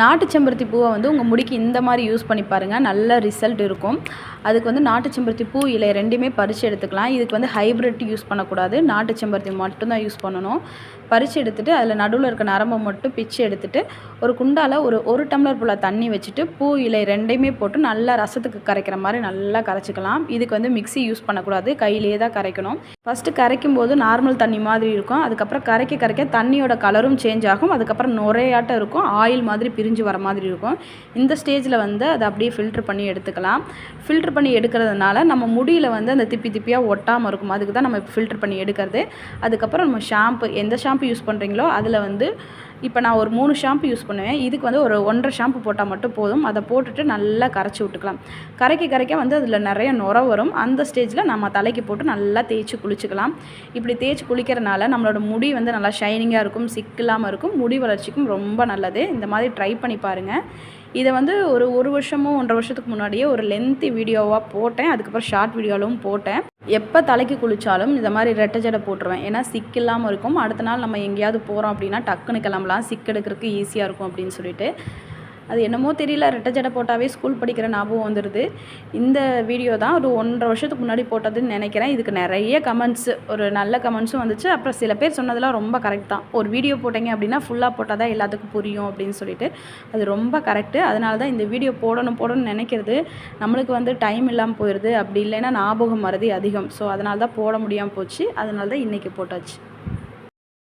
நாட்டு செம்பருத்தி பூவை வந்து உங்கள் முடிக்கு இந்த மாதிரி யூஸ் பண்ணி பாருங்கள் நல்ல ரிசல்ட் இருக்கும். அதுக்கு வந்து நாட்டு செம்பருத்தி பூ இலை ரெண்டுமே பறித்து எடுத்துக்கலாம். இதுக்கு வந்து ஹைப்ரிட் யூஸ் பண்ணக்கூடாது. நாட்டு செம்பருத்தி மட்டும்தான் யூஸ் பண்ணணும். பறித்து எடுத்துகிட்டு அதில் நடுவில் இருக்க நரம்பை மட்டும் பிச்சு எடுத்துகிட்டு ஒரு குண்டால் ஒரு ஒரு டம்ளர் போல் தண்ணி வச்சுட்டு பூ இலை ரெண்டையுமே போட்டு நல்லா ரசத்துக்கு கரைக்கிற மாதிரி நல்லா கரைச்சிக்கலாம். இதுக்கு வந்து மிக்ஸி யூஸ் பண்ணக்கூடாது. கையிலேயே தான் கரைக்கணும். ஃபஸ்ட்டு கரைக்கும் போது நார்மல் தண்ணி மாதிரி இருக்கும். அதுக்கப்புறம் கரைக்க கரைக்க தண்ணியோட கலரும் சேஞ்ச் ஆகும். அதுக்கப்புறம் நுரையாட்டம் இருக்கும். ஆயில் மாதிரி பிரிஞ்சு வர மாதிரி இருக்கும். இந்த ஸ்டேஜில் வந்து அதை அப்படியே ஃபில்ட்ரு பண்ணி எடுத்துக்கலாம். ஃபில்ட்ரு பண்ணி எடுக்கிறதுனால நம்ம முடியில் வந்து அந்த திப்பி திப்பியாக ஒட்டாமல் இருக்கும். அதுக்கு தான் நம்ம ஃபில்ட்ரு பண்ணி எடுக்கிறது. அதுக்கப்புறம் நம்ம ஷாம்பு எந்த ஷாம்பு யூஸ் பண்ணுறீங்களோ அதில் வந்து இப்போ நான் ஒரு மூணு ஷாம்பு யூஸ் பண்ணுவேன். இதுக்கு வந்து ஒரு ஒன்றரை ஷாம்பு போட்டால் மட்டும் போதும். அதை போட்டுட்டு நல்லா கரைச்சி விட்டுக்கலாம். கரைக்க கரைக்க வந்து அதில் நிறைய நுர வரும். அந்த ஸ்டேஜில் நம்ம தலைக்கு போட்டு நல்லா தேய்ச்சி குளிச்சுக்கலாம். இப்படி தேய்ச்சி குளிக்கிறனால நம்மளோட முடி வந்து நல்லா ஷைனிங்காக இருக்கும் சிக்கில்லாமல் இருக்கும். முடி வளர்ச்சிக்கும் ரொம்ப நல்லது. இந்த மாதிரி ட்ரை பண்ணி பாருங்கள் இதை வந்து ஒரு ஒரு வருஷமோ ஒன்றரை வருஷத்துக்கு முன்னாடியே ஒரு லென்த்தி வீடியோவாக போட்டேன். அதுக்கப்புறம் ஷார்ட் வீடியோவிலும் போட்டேன். எப்போ தலைக்கு குளித்தாலும் இந்த மாதிரி ரெட்டை ஜடை போட்டுருவேன். ஏன்னா சிக் இல்லாமல் இருக்கும். அடுத்த நாள் நம்ம எங்கேயாவது போகிறோம் அப்படின்னா டக்குன்னு கிளம்பலாம். சிக் எடுக்கிறதுக்கு ஈஸியாக இருக்கும் அப்படின்னு சொல்லிட்டு. அது என்னமோ தெரியல ரெட்டை ஜடை போட்டாவே ஸ்கூல் படிக்கிற ஞாபகம் வந்துடுது இந்த வீடியோ தான் ஒரு ஒன்றரை வருஷத்துக்கு முன்னாடி போட்டதுன்னு நினைக்கிறேன். இதுக்கு நிறைய கமெண்ட்ஸு ஒரு நல்ல கமெண்ட்ஸும் வந்துச்சு. அப்புறம் சில பேர் சொன்னதெல்லாம் ரொம்ப கரெக்ட் தான். ஒரு வீடியோ போட்டீங்க அப்படின்னா ஃபுல்லாக போட்டால் தான் எல்லாத்துக்கும் புரியும் அப்படின்னு சொல்லிட்டு. அது ரொம்ப கரெக்டு அதனால தான் இந்த வீடியோ போடணும் போடணும்னு நினைக்கிறது. நம்மளுக்கு வந்து டைம் இல்லாமல் போயிடுது அப்படி இல்லைன்னா ஞாபகம் மறதி அதிகம். ஸோ அதனால தான் போட முடியாமல் போச்சு. அதனால தான் இன்றைக்கி போட்டாச்சு.